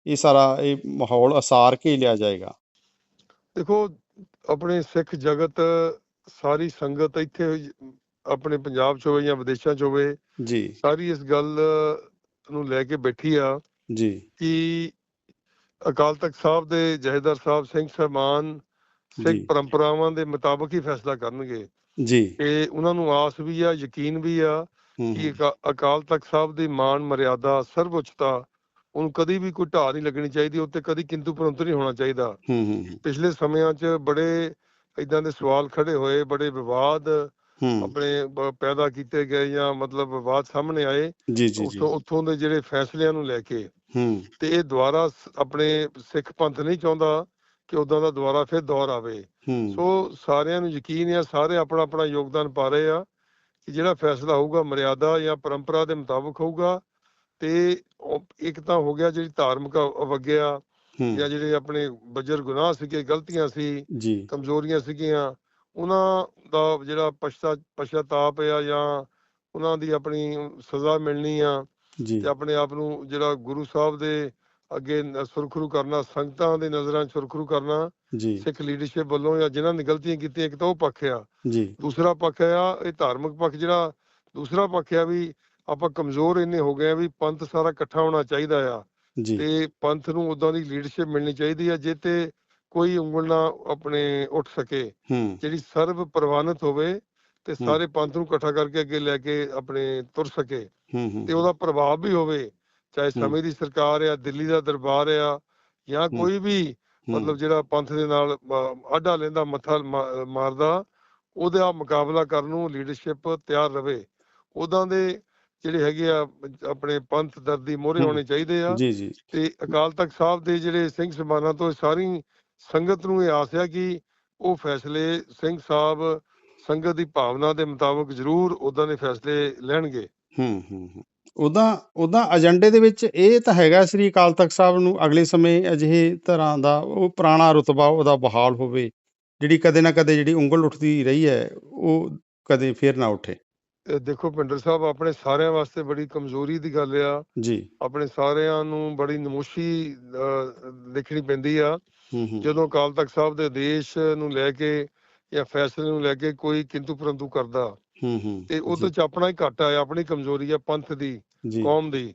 ਇਹ ਸਾਰਾ ਇਹ ਮਾਹੌਲ ਅਸਾਰ ਕੇ ਲਿਆ ਜਾਏਗਾ? ਦੇਖੋ, ਆਪਣੇ ਸਿੱਖ ਜਗਤ ਸਾਰੀ ਸੰਗਤ ਇੱਥੇ ਆਪਣੇ ਪੰਜਾਬ ਚ ਹੋਵੇ ਜਾਂ ਵਿਦੇਸ਼ਾਂ ਚ ਹੋਵੇ ਜੀ। ਸਾਰੀ ਇਸ ਗੱਲ ਨੂੰ ਲੈ ਕੇ ਬੈਠੀ ਆ ਜੀ। ਕਿ ਅਕਾਲ ਤਖਤ ਸਾਹਿਬ ਦੇ ਜਹੇਦਾਰ ਸਾਹਿਬ ਸਿੰਘ ਸਹਿਮਾਨ ਸਿੱਖ ਪਰੰਪਰਾਵਾਂ ਦੇ ਮੁਤਾਬਕ ਹੀ ਫੈਸਲਾ ਕਰਨਗੇ। ਜੀ। ਤੇ ਉਹਨਾਂ ਨੂੰ ਆਸ ਵੀ ਆ ਯਕੀਨ ਵੀ ਆ ਕਿ ਅਕਾਲ ਤਖਤ ਸਾਹਿਬ ਦੀ ਮਾਨ ਮਰਿਆਦਾ ਸਰਵਉੱਚਤਾ ਉਹਨੂੰ ਕਦੀ ਵੀ ਕੋਈ ਢਾਹ ਨਹੀਂ ਲੱਗਣੀ ਚਾਹੀਦੀ ਉੱਤੇ ਕਦੀ ਕਿੰਤੂ ਪਰੰਤੂ ਨਹੀਂ ਹੋਣਾ ਚਾਹੀਦਾ। ਹੂੰ ਹੂੰ ਹੂੰ, ਪਿਛਲੇ ਸਮਿਆਂ 'ਚ ਬੜੇ ਇਦਾਂ ਦੇ ਸਵਾਲ ਖੜੇ ਹੋਏ ਬੜੇ ਵਿਵਾਦ ਹੂੰ। ਆਪਣੇ ਪੈਦਾ ਕੀਤੇ ਗਏ ਜਾਂ ਮਤਲਬ ਵਿਵਾਦ ਸਾਹਮਣੇ ਆਏ ਉੱਥੋਂ ਉੱਥੋਂ ਦੇ ਜਿਹੜੇ ਫੈਸਲਿਆਂ ਨੂੰ ਲੈ ਕੇ। ਹੂੰ। ਤੇ ਇਹ ਦੁਬਾਰਾ ਸ- ਆਪਣੇ ਸਿੱਖ ਪੰਥ ਨਹੀਂ ਚਾਹੁੰਦਾ ਕਿ ਉਦਾਂ ਦਾ ਦੁਬਾਰਾ ਫਿਰ ਦੌਰ ਆਵੇ। ਹੂੰ। ਸੋ ਸਾਰਿਆਂ ਨੂੰ ਯਕੀਨ ਆ ਸਾਰੇ ਆਪਣਾ ਆਪਣਾ ਯੋਗਦਾਨ ਪਾ ਰਹੇ ਆ ਕਿ ਜਿਹੜਾ ਫੈਸਲਾ ਹੋਊਗਾ ਮਰਿਆਦਾ ਜਾਂ ਪਰੰਪਰਾ ਦੇ ਮੁਤਾਬਕ ਹੋਊਗਾ। ਤੇ ਇੱਕ ਤਾਂ ਹੋ ਗਿਆ ਜਿਹੜੀ ਧਾਰਮਿਕ ਅਵ- ਅਵਗਿਆ ਹੂੰ ਜਾਂ ਜਿਹੜੇ ਆਪਣੇ ਬੱਜਰ ਗੁਨਾਹ ਸੀਗੇ ਗਲਤੀਆਂ ਸੀ ਜੀ। ਕਮਜ਼ੋਰੀਆਂ ਸੀਗੀਆਂ ਉਹਨਾਂ ਦਾ ਜਿਹੜਾ ਪਛਤਾ ਪਛਤਾਪ ਆ ਜਾਂ ਉਹਨਾਂ ਦੀ ਆਪਣੀ ਸਜ਼ਾ ਮਿਲਣੀ ਆ ਜੀ। ਤੇ ਆਪਣੇ ਆਪ ਨੂੰ ਜਿਹੜਾ ਗੁਰੂ ਸਾਹਿਬ ਦੇ ਅੱਗੇ ਸੁਰਖਰੂ ਕਰਨਾ ਸੰਗਤਾਂ ਦੇ ਨਜ਼ਰਾਂ 'ਚ ਸੁਰਖਰੂ ਕਰਨਾ ਜੀ। ਸਿੱਖ ਲੀਡਰਸ਼ਿਪ ਵੱਲੋਂ ਜਾਂ ਜਿਨ੍ਹਾਂ ਨੇ ਗਲਤੀਆਂ ਕੀਤੀਆਂ ਇੱਕ ਤਾਂ ਉਹ ਪੱਖ ਆ। ਜੀ। ਦੂਸਰਾ ਪੱਖ ਆ ਇਹ ਧਾਰਮਿਕ ਪੱਖ ਜਿਹੜਾ ਦੂਸਰਾ ਪੱਖ ਆ ਵੀ ਆਪਾਂ ਕਮਜ਼ੋਰ ਇੰਨੇ ਹੋ ਗਏ ਆ ਵੀ ਪੰਥ ਸਾਰਾ ਇਕੱਠਾ ਹੋਣਾ ਚਾਹੀਦਾ ਆ। ਤੇ ਪੰਥ ਨੂੰ ਉਦਾਂ ਦੀ ਲੀਡਰਸ਼ਿਪ ਮਿਲਣੀ ਚਾਹੀਦੀ ਆ ਜਿੱਤੇ ਕੋਈ ਉਂਗਲ ਨਾ ਆਪਣੇ ਉੱਠ ਸਕੇ। ਹੂੰ। ਜਿਹੜੀ ਸਰਵ ਪ੍ਰਵਾਨਿਤ ਹੋਵੇ ਤੇ ਹੂੰ। ਸਾਰੇ ਪੰਥ ਨੂੰ ਇਕੱਠਾ ਕਰਕੇ ਅੱਗੇ ਲੈ ਕੇ ਆਪਣੇ ਤੁਰ ਸਕੇ। ਹੂੰ ਹੂੰ। ਤੇ ਉਹਦਾ ਪ੍ਰਭਾਵ ਵੀ ਹੋਵੇ ਚਾਹੇ ਹੂੰ। ਸਮੇਂ ਦੀ ਸਰਕਾਰ ਆ ਦਿੱਲੀ ਦਾ ਦਰਬਾਰ ਆ ਜਾਂ ਹੂੰ। ਕੋਈ ਵੀ ਹੂੰ, ਮਤਲਬ ਜਿਹੜਾ ਪੰਥ ਦੇ ਨਾਲ ਆਡਾ ਲੈਂਦਾ ਮੱਥਾ ਮਾਰਦਾ ਉਹਦਾ ਮੁਕਾਬਲਾ ਕਰਨ ਨੂੰ ਲੀਡਰਸ਼ਿਪ ਤਿਆਰ ਰਵੇ। ਉਦਾਂ ਦੇ ਜਿਹੜੇ ਹੈਗੇ ਆ ਆਪਣੇ ਪੰਥ ਦਰਦੀ ਮੋਹਰੇ ਹੂੰ। ਹੋਣੇ ਚਾਹੀਦੇ ਆ ਜੀ ਜੀ ਤੇ ਅਕਾਲ ਤਖਤ ਸਾਹਿਬ ਦੇ ਜਿਹੜੇ ਸਿੰਘ ਸਮਾਨਾਂ ਤੋਂ ਸਾਰੀ ਸੰਗਤ ਨੂੰ ਇਹ ਆਸ ਆ ਕਿ ਉਹ ਫੈਸਲੇ ਸਿੰਘ ਸਾਹਿਬ ਸੰਗਤ ਦੀ ਭਾਵਨਾ ਦੇ ਮੁਤਾਬਕ ਜ਼ਰੂਰ ਉਦਾਂ ਦੇ ਫੈਸਲੇ ਲੈਣਗੇ ਹੂੰ ਹੂੰ ਹੂੰ। ਉਦਾਂ ਉਦਾਂ ਏਜੰਡੇ ਦੇ ਵਿੱਚ ਇਹ ਤਾਂ ਹੈਗਾ ਸ੍ਰੀ ਅਕਾਲ ਤਖਤ ਸਾਹਿਬ ਨੂੰ ਅਗਲੇ ਸਮੇਂ ਅਜਿਹੇ ਤਰ੍ਹਾਂ ਦਾ ਉਹ ਪੁਰਾਣਾ ਰੁਤਬਾ ਉਹਦਾ ਬਹਾਲ ਹੋਵੇ ਜਿਹੜੀ ਕਦੇ ਨਾ ਕਦੇ ਜਿਹੜੀ ਉਂਗਲ ਉੱਠਦੀ ਰਹੀ ਹੈ ਉਹ ਕਦੇ ਫੇਰ ਨਾ ਉੱਠੇ ਦੇਖੋ ਪਿੰਡਰ ਸਾਹਿਬ ਆਪਣੇ ਸਾਰਿਆਂ ਵਾਸਤੇ ਬੜੀ ਕਮਜ਼ੋਰੀ ਦੀ ਗੱਲ ਆ। ਜੀ। ਆਪਣੇ ਸਾਰਿਆਂ ਨੂੰ ਬੜੀ ਨਮੋਸ਼ੀ ਦੇਖਣੀ ਪੈਂਦੀ ਆ। ਜਦੋਂ ਅਕਾਲ ਤਖਤ ਸਾਹਿਬ ਦੇ ਆਦੇਸ਼ ਨੂੰ ਲੈ ਕੇ ਜਾਂ ਫੈਸਲੇ ਨੂੰ ਲੈ ਕੇ ਕੋਈ ਕਿੰਤੂ ਪਰੰਤੂ ਕਰਦਾ ਹੂੰ ਹੂੰ। ਤੇ ਉਹਦੇ ਚ ਆਪਣਾ ਹੀ ਘਾਟਾ ਆ ਆਪਣੀ ਕਮਜ਼ੋਰੀ ਆ ਪੰਥ ਦੀ ਕੌਮ ਦੀ।